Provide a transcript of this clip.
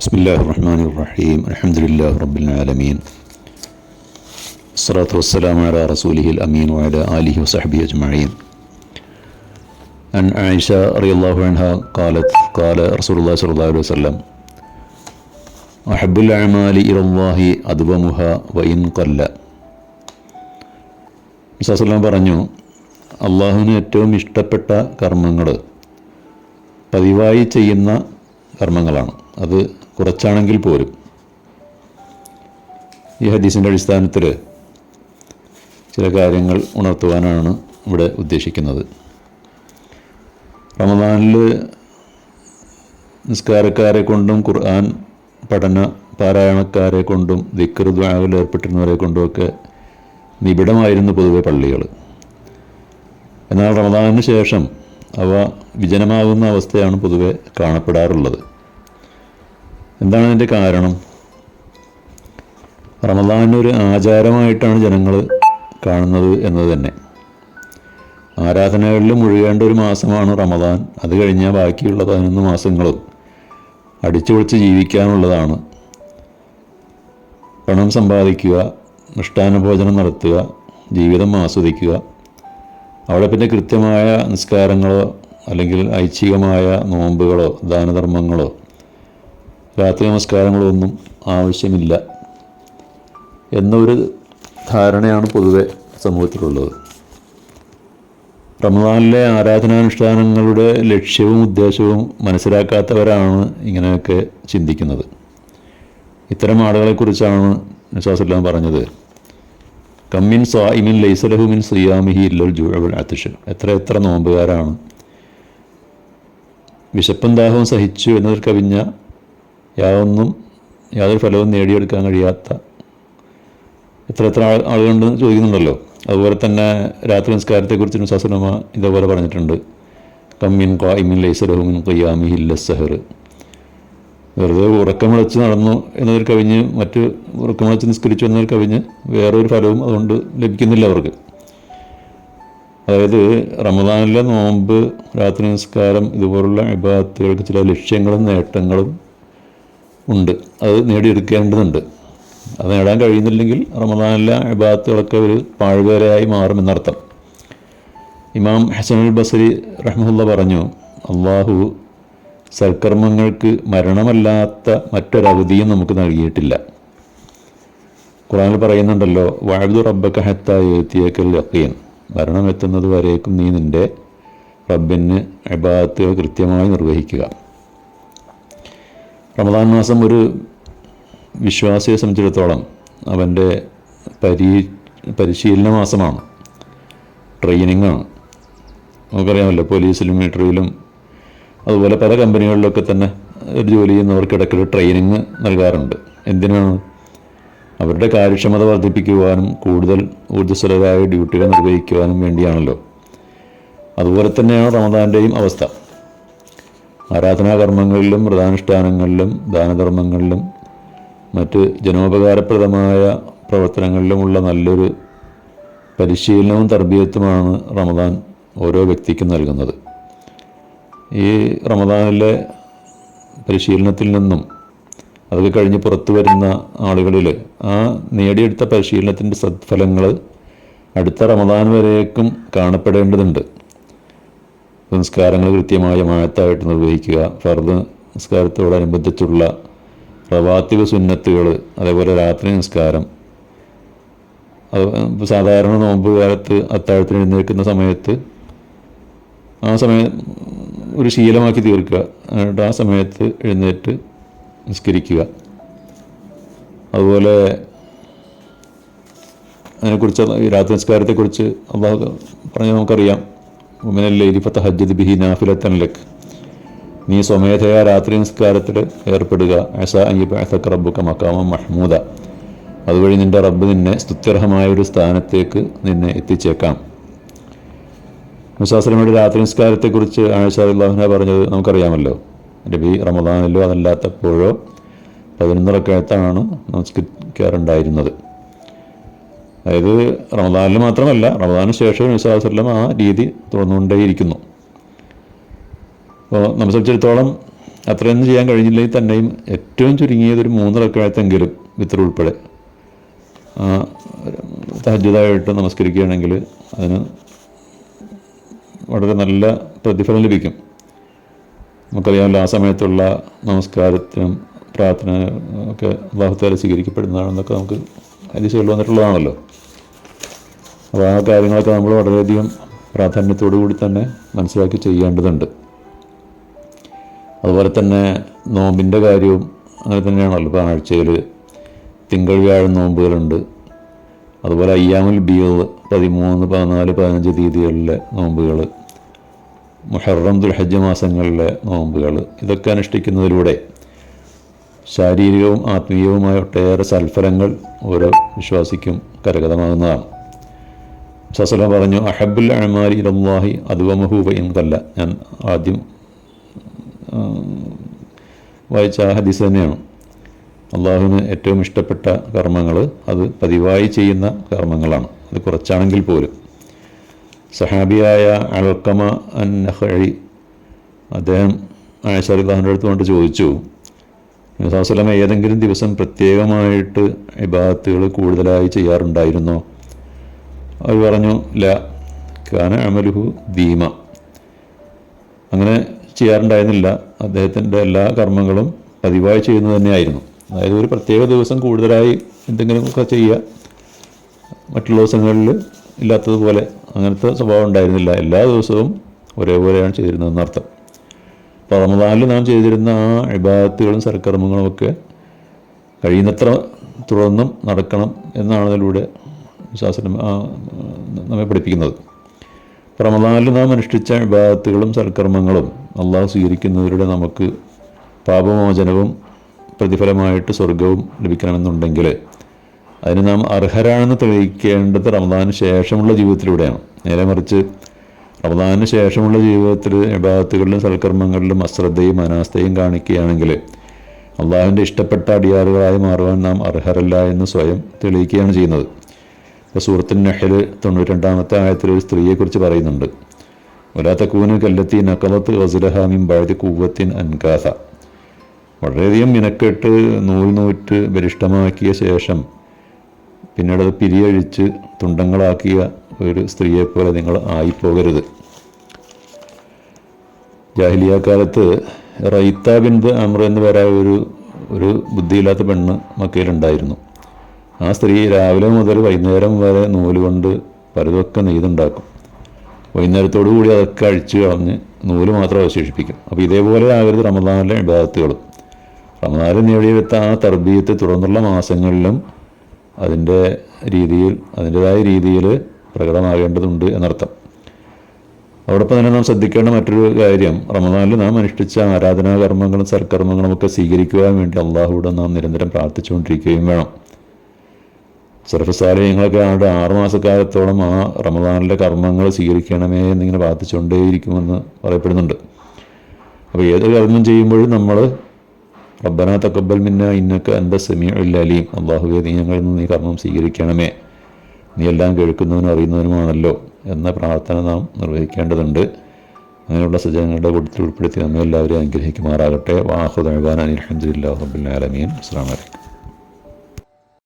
بسم الله الرحمن الرحيم الحمد لله رب العالمين الصلاة والسلام على رسوله الأمين وعلى آله وصحبه أجمعين عن عائشة رضي الله عنها قالت قال رسول الله صلى الله عليه وسلم أحب الأعمال إلى الله أدومها وإن قل മുസാസ്ലാം പറഞ്ഞു അള്ളാഹുവിന് ഏറ്റവും ഇഷ്ടപ്പെട്ട കർമ്മങ്ങൾ പതിവായി ചെയ്യുന്ന കർമ്മങ്ങളാണ് അത് കുറച്ചാണെങ്കിൽ പോലും ഈ ഹദീസിന്റെ അടിസ്ഥാനത്തിൽ ചില കാര്യങ്ങൾ ഉണർത്തുവാനാണ് ഇവിടെ ഉദ്ദേശിക്കുന്നത്. റമദാനിൽ നിസ്കാരക്കാരെ കൊണ്ടും ഖുർആൻ പഠന പാരായണക്കാരെ കൊണ്ടും ദിക്കർ ഏർപ്പെട്ടിരുന്നവരെ കൊണ്ടുമൊക്കെ നിബിഡമായിരുന്നു പൊതുവെ പള്ളികൾ എന്നാൽ റമദാനിന് ശേഷം അവ വിജനമാകുന്ന അവസ്ഥയാണ് പൊതുവെ കാണപ്പെടാറുള്ളത്. എന്താണ് അതിന്റെ കാരണം? റമദാനൊരു ആചാരമായിട്ടാണ് ജനങ്ങൾ കാണുന്നത് എന്നത് തന്നെ. ആരാധനകളിൽ മുഴുകേണ്ട ഒരു മാസമാണ് റമദാൻ. അത് കഴിഞ്ഞാൽ ബാക്കിയുള്ള പതിനൊന്ന് മാസങ്ങൾ അടിച്ചുപൊളിച്ച് ജീവിക്കാനുള്ളതാണ്. പണം സമ്പാദിക്കുക മിഷ്ടാന ഭോജനം നടത്തുക ജീവിതം ആസ്വദിക്കുക. അവിടെ പിന്നെ കൃത്യമായ നിസ്കാരങ്ങളോ അല്ലെങ്കിൽ ഐച്ഛികമായ നോമ്പുകളോ ദാനധർമ്മങ്ങളോ രാത്രി നമസ്കാരങ്ങളൊന്നും ആവശ്യമില്ല എന്നൊരു ധാരണയാണ് പൊതുവെ സമൂഹത്തിലുള്ളത്. റമദാനിലെ ആരാധനാനുഷ്ഠാനങ്ങളുടെ ലക്ഷ്യവും ഉദ്ദേശവും മനസ്സിലാക്കാത്തവരാണ് ഇങ്ങനെയൊക്കെ ചിന്തിക്കുന്നത്. ഇത്തരം ആളുകളെക്കുറിച്ചാണ് നിസാസെല്ലാം പറഞ്ഞത്. കമ്മിൻ സ്വാഇമിൻ ലൈസലഹുമിൻ സിയാമിഹി ഇല്ലൽ ജുഴവൽ അത്തിഷ് എത്ര എത്ര നോമ്പുകാരാണ്. വിശപ്പും ദാഹവും സഹിച്ചു എന്നതിൽ കവിഞ്ഞ യാതൊന്നും യാതൊരു ഫലവും നേടിയെടുക്കാൻ കഴിയാത്ത എത്ര എത്ര ആൾ ആളുകളുണ്ട് ചോദിക്കുന്നുണ്ടല്ലോ. അതുപോലെ തന്നെ രാത്രി നിസ്കാരത്തെക്കുറിച്ച് നിസാസുലമ ഇതേപോലെ പറഞ്ഞിട്ടുണ്ട്. കമ്മിൻ ഖായിമിൻ ലൈസറഹുമിൻ കയ്യാമി ഹില്ലസഹർ സഹർ. വെറുതെ ഉറക്കമിളച്ച് നടന്നു എന്നതിൽ കവിഞ്ഞ് മറ്റ് ഉറക്കമിളച്ച് നിസ്കരിച്ചു എന്നതിൽ കവിഞ്ഞ് വേറൊരു ഫലവും അതുകൊണ്ട് ലഭിക്കുന്നില്ല അവർക്ക്. അതായത് റമദാനിലെ നോമ്പ് രാത്രി നിസ്കാരം ഇതുപോലുള്ള വിഭാഗത്തുകൾക്ക് ചില ലക്ഷ്യങ്ങളും നേട്ടങ്ങളും ഉണ്ട്. അത് നേടിയെടുക്കേണ്ടതുണ്ട്. അത് നേടാൻ കഴിയുന്നില്ലെങ്കിൽ റമദാനിലെ വിഭാഗത്തുകളൊക്കെ ഒരു പാഴ്വേരയായി മാറുമെന്നർത്ഥം. ഇമാം ഹസനുൽ ബസരി റഹ്മുല്ല പറഞ്ഞു അള്ളാഹു സൽക്കർമ്മങ്ങൾക്ക് മരണമല്ലാത്ത മറ്റൊരവധിയും നമുക്ക് നൽകിയിട്ടില്ല. ഖുറാനിൽ പറയുന്നുണ്ടല്ലോ വാഴുതു റബ്ബക്ക ഹത്തായെത്തിയേക്കൽ യക്കീൻ മരണം എത്തുന്നത് വരേക്കും നീ നിന്റെ റബ്ബിന് അബാത്തുകൾ കൃത്യമായി നിർവഹിക്കുക. റമദാൻ മാസം ഒരു വിശ്വാസിയെ സംബന്ധിച്ചിടത്തോളം അവന്റെ പരീ പരിശീലന മാസമാണ്. ട്രെയിനിങ്ങാണ്. നമുക്കറിയാമല്ലോ പോലീസിലും മിലിറ്ററിയിലും അതുപോലെ പല കമ്പനികളിലൊക്കെ തന്നെ ഒരു ജോലി ചെയ്യുന്നവർക്ക് ഇടയ്ക്കിടെ ട്രെയിനിങ് നൽകാറുണ്ട്. എന്തിനാണ്? അവരുടെ കാര്യക്ഷമത വർദ്ധിപ്പിക്കുവാനും കൂടുതൽ ഊർജസ്വലരായ ഡ്യൂട്ടികൾ നിർവഹിക്കുവാനും വേണ്ടിയാണല്ലോ. അതുപോലെ തന്നെയാണ് റമദാന്റെയും അവസ്ഥ. ആരാധനാകർമ്മങ്ങളിലും വ്രതാനുഷ്ഠാനങ്ങളിലും ദാനധർമ്മങ്ങളിലും മറ്റ് ജനോപകാരപ്രദമായ പ്രവർത്തനങ്ങളിലുമുള്ള നല്ലൊരു പരിശീലനവും തർബീയത്തുമാണ് റമദാൻ ഓരോ വ്യക്തിക്കും നൽകുന്നത്. ഈ റമദാനിലെ പരിശീലനത്തിൽ നിന്നും അതൊക്കെ കഴിഞ്ഞ് പുറത്തു വരുന്ന ആളുകളിൽ ആ നേടിയെടുത്ത പരിശീലനത്തിന്റെ സത്ഫലങ്ങൾ അടുത്ത റമദാൻ വരേക്കും കാണപ്പെടേണ്ടതുണ്ട്. നിസ്കാരങ്ങൾ കൃത്യമായ മായത്തായിട്ട് നിർവഹിക്കുക. ഫർദ് നിസ്കാരത്തോടനുബന്ധിച്ചുള്ള റവാത്തിവ് സുന്നത്തുകൾ അതേപോലെ രാത്രി നിസ്കാരം. സാധാരണ നോമ്പ് കാലത്ത് അത്താഴത്തിന് എഴുന്നേൽക്കുന്ന സമയത്ത് ആ സമയം ഒരു ശീലമാക്കി തീർക്കുക. എന്നിട്ട് ആ സമയത്ത് എഴുന്നേറ്റ് നിസ്കരിക്കുക. അതുപോലെ അതിനെക്കുറിച്ച് രാത്രി നിസ്കാരത്തെക്കുറിച്ച് അള്ളാഹു പറഞ്ഞ് നമുക്കറിയാം. ഉമിനല്ലേ ഇരിഫത്ത് ഹജ്ജദ് ബിഹി നാഫിലത്തൻ ലക്ക് നീ സ്വമേധയാ രാത്രി നിസ്കാരത്തിൽ ഏർപ്പെടുക. അസ അയ്യബ് റബ്ബുക്ക മക്കാമ മഹ്മൂദ. അതുവഴി നിന്റെ റബ്ബ് നിന്നെ സ്തുത്യർഹമായ ഒരു സ്ഥാനത്തേക്ക് നിന്നെ എത്തിച്ചേക്കാം. മുസാസ്ലമയുടെ രാത്രി നിസ്കാരത്തെക്കുറിച്ച് ആയിഷ അള്ളാഹുന പറഞ്ഞത് നമുക്കറിയാമല്ലോ. നബി റമദാനിലോ അതല്ലാത്തപ്പോഴോ പതിനൊന്ന് റക്കയത്താണ് നമസ്കരിക്കാറുണ്ടായിരുന്നത്. അതായത് റമദാനിൽ മാത്രമല്ല റമദാനിന് ശേഷം വിശ്വാസല്ലാം ആ രീതി തുടർന്നുകൊണ്ടേയിരിക്കുന്നു. അപ്പോൾ നമ്മെ സംബന്ധിച്ചിടത്തോളം അത്രയൊന്നും ചെയ്യാൻ കഴിഞ്ഞില്ലെങ്കിൽ തന്നെയും ഏറ്റവും ചുരുങ്ങിയതൊരു മൂന്ന് റക്കായത്തെങ്കിലും വിത്തർ ഉൾപ്പെടെ ആ തഹജുദായിട്ട് നമസ്കരിക്കുകയാണെങ്കിൽ അതിന് വളരെ നല്ല പ്രതിഫലം ലഭിക്കും. നമുക്കറിയാമല്ലോ ആ സമയത്തുള്ള നമസ്കാരത്തിനും പ്രാർത്ഥന ഒക്കെ അള്ളാഹുത്താല സ്വീകരിക്കപ്പെടുന്നതാണെന്നൊക്കെ നമുക്ക് ഹദീസുകൾ വന്നിട്ടുള്ളതാണല്ലോ. അപ്പോൾ ആ കാര്യങ്ങളൊക്കെ നമ്മൾ വളരെയധികം പ്രാധാന്യത്തോടു കൂടി തന്നെ മനസ്സിലാക്കി ചെയ്യേണ്ടതുണ്ട്. അതുപോലെ തന്നെ നോമ്പിന്റെ കാര്യവും അങ്ങനെ തന്നെയാണല്ലോ ഇപ്പോൾ ആഴ്ചയിൽ തിങ്കൾ വ്യാഴം നോമ്പുകളുണ്ട്. അതുപോലെ അയ്യാമുൽ ബിയോവ് പതിമൂന്ന് പതിനാല് പതിനഞ്ച് തീയതികളിലെ നോമ്പുകൾ മുഹറം ദുൽഹജ്ജ് മാസങ്ങളിലെ നോമ്പുകൾ ഇതൊക്കെ അനുഷ്ഠിക്കുന്നതിലൂടെ ശാരീരികവും ആത്മീയവുമായ ഒട്ടേറെ സൽഫലങ്ങൾ ഓരോ വിശ്വാസിക്കും കരഗതമാകുന്നതാണ്. സസല പറഞ്ഞു അഹബുൽ അഹമാരി ഇലല്ലാഹി അതുവമഹൂബ എന്നതല്ല ഞാൻ ആദ്യം വായിച്ച ആ ഹദീസ് തന്നെയാണ്. അള്ളാഹുവിന് ഏറ്റവും ഇഷ്ടപ്പെട്ട കർമ്മങ്ങൾ അത് പതിവായി ചെയ്യുന്ന കർമ്മങ്ങളാണ്. അത് കുറച്ചാണെങ്കിൽ പോലും. സഹാബിയായ അൽക്കമ അൻ നഹഴി അദ്ദേഹം ആയഷാറിദാഹിന്റെ അടുത്ത് കൊണ്ട് ചോദിച്ചു നബിസ്വലമ ഏതെങ്കിലും ദിവസം പ്രത്യേകമായിട്ട് ഇബാദത്തുകൾ കൂടുതലായി ചെയ്യാറുണ്ടായിരുന്നോ? അവർ പറഞ്ഞു ല കാന അമലുഹു ധീമ അങ്ങനെ ചെയ്യാറുണ്ടായിരുന്നില്ല. അദ്ദേഹത്തിന്റെ എല്ലാ കർമ്മങ്ങളും പതിവായി ചെയ്യുന്നത് തന്നെയായിരുന്നു. അതായത് ഒരു പ്രത്യേക ദിവസം കൂടുതലായി എന്തെങ്കിലുമൊക്കെ ചെയ്യുക മറ്റുള്ള ദിവസങ്ങളിൽ ഇല്ലാത്തതുപോലെ അങ്ങനത്തെ സ്വഭാവം ഉണ്ടായിരുന്നില്ല. എല്ലാ ദിവസവും ഒരേപോലെയാണ് ചെയ്തിരുന്നതെന്ന് അർത്ഥം അപ്പോൾ റമദാനിൽ നാം ചെയ്തിരുന്ന ആ ഇബാദത്തുകളും സൽക്കർമ്മങ്ങളും ഒക്കെ കഴിയുന്നത്ര തുടർന്നും നടക്കണം എന്നാണ് അതിലൂടെ ശാസ്ത്രം നമ്മെ പഠിപ്പിക്കുന്നത്. റമദാനിൽ നാം അനുഷ്ഠിച്ച വിഭാഗത്തുകളും സൽക്കർമ്മങ്ങളും അള്ളാഹു സ്വീകരിക്കുന്നതിലൂടെ നമുക്ക് പാപമോചനവും പ്രതിഫലമായിട്ട് സ്വർഗവും ലഭിക്കണമെന്നുണ്ടെങ്കിൽ അതിന് നാം അർഹരാണെന്ന് തെളിയിക്കേണ്ടത് റമദാന് ശേഷമുള്ള ജീവിതത്തിലൂടെയാണ്. നേരെ മറിച്ച് റമദാനിന് ശേഷമുള്ള ജീവിതത്തിൽ വിഭാഗത്തുകളിലും സൽക്കർമ്മങ്ങളിലും അശ്രദ്ധയും അനാസ്ഥയും കാണിക്കുകയാണെങ്കിൽ അള്ളാഹുവിന്റെ ഇഷ്ടപ്പെട്ട അടിയാറുകളായി മാറുവാൻ നാം അർഹരല്ല എന്ന് സ്വയം തെളിയിക്കുകയാണ് ചെയ്യുന്നത്. ഇപ്പോൾ സൂറത്തിൻ നഹൽ തൊണ്ണൂറ്റിരണ്ടാമത്തെ ആയത്തിൽ ഒരു സ്ത്രീയെക്കുറിച്ച് പറയുന്നുണ്ട്. ഒലാത്തക്കൂന് കല്ലെത്തി നക്കലത്ത് വസുലഹാമിൻ ബഴതി കൂവത്തിൻ അൻകാഥ വളരെയധികം മിനക്കെട്ട് നൂൽ നൂറ്റ് ബലിഷ്ടമാക്കിയ ശേഷം പിന്നീട് അത് പിരിയഴിച്ച് തുണ്ടങ്ങളാക്കിയ ഒരു സ്ത്രീയെപ്പോലെ നിങ്ങൾ ആയിപ്പോകരുത്. ജാഹിലിയ കാലത്ത് റൈത്ത ബിന്ദ് അമ്ര എന്ന് പറയാൻ ഒരു ഒരു ബുദ്ധിയില്ലാത്ത പെണ്ണ് മക്കയിലുണ്ടായിരുന്നു. ആ സ്ത്രീ രാവിലെ മുതൽ വൈകുന്നേരം വരെ നൂൽ കൊണ്ട് പലതൊക്കെ നെയ്തുണ്ടാക്കും. വൈകുന്നേരത്തോടു കൂടി അതൊക്കെ അഴിച്ചു കളഞ്ഞ് നൂൽ മാത്രം അവശേഷിപ്പിക്കും. അപ്പോൾ ഇതേപോലെ ആകരുത് റമദാനിലെ ഇബാദത്തുകളും റമദാനിൽ നേടിയെടുത്ത ആ തർബീയത്ത് തുടർന്നുള്ള മാസങ്ങളിലും അതിന്റെ രീതിയിൽ അതിന്റെതായ രീതിയിൽ പ്രകടമാകേണ്ടതുണ്ട് എന്നർത്ഥം. അതോടൊപ്പം തന്നെ നാം ശ്രദ്ധിക്കേണ്ട മറ്റൊരു കാര്യം റമദാനിൽ നാം അനുഷ്ഠിച്ച ആരാധനാ കർമ്മങ്ങളും സർക്കർമ്മങ്ങളും ഒക്കെ സ്വീകരിക്കുവാൻ വേണ്ടി അള്ളാഹുവിടെ നാം നിരന്തരം പ്രാർത്ഥിച്ചുകൊണ്ടിരിക്കുകയും വേണം. സർഫസാലയങ്ങളൊക്കെ ആണ്ട് ആറുമാസക്കാലത്തോളം ആ റമദാനിലെ കർമ്മങ്ങൾ സ്വീകരിക്കണമേ എന്നിങ്ങനെ പ്രാർത്ഥിച്ചുകൊണ്ടേയിരിക്കുമെന്ന് പറയപ്പെടുന്നുണ്ട്. അപ്പോൾ ഏത് കർമ്മം ചെയ്യുമ്പോഴും നമ്മൾ റബ്ബന തക്കബൽ മിന്ന ഇന്നക്ക് എന്താ സെമിയോ അലീം അള്ളാഹുവെ നീ ഞങ്ങളിൽ നിന്ന് നീ കർമ്മം സ്വീകരിക്കണമേ. നീ എല്ലാം കേൾക്കുന്നവനും അറിയുന്നവനുമാണല്ലോ എന്ന പ്രാർത്ഥന നാം നിർവഹിക്കേണ്ടതുണ്ട്. അങ്ങനെയുള്ള സജ്ജനങ്ങളുടെ കൂട്ടത്തിൽ ഉൾപ്പെടുത്തി നമ്മെ എല്ലാവരെയും അനുഗ്രഹിക്കുമാറാകട്ടെ. വാഹുദാൻ അലഹമ്മദില്ലാ റബ്ബുൽ ആലമീൻ. അസ്സാം വലൈക്കും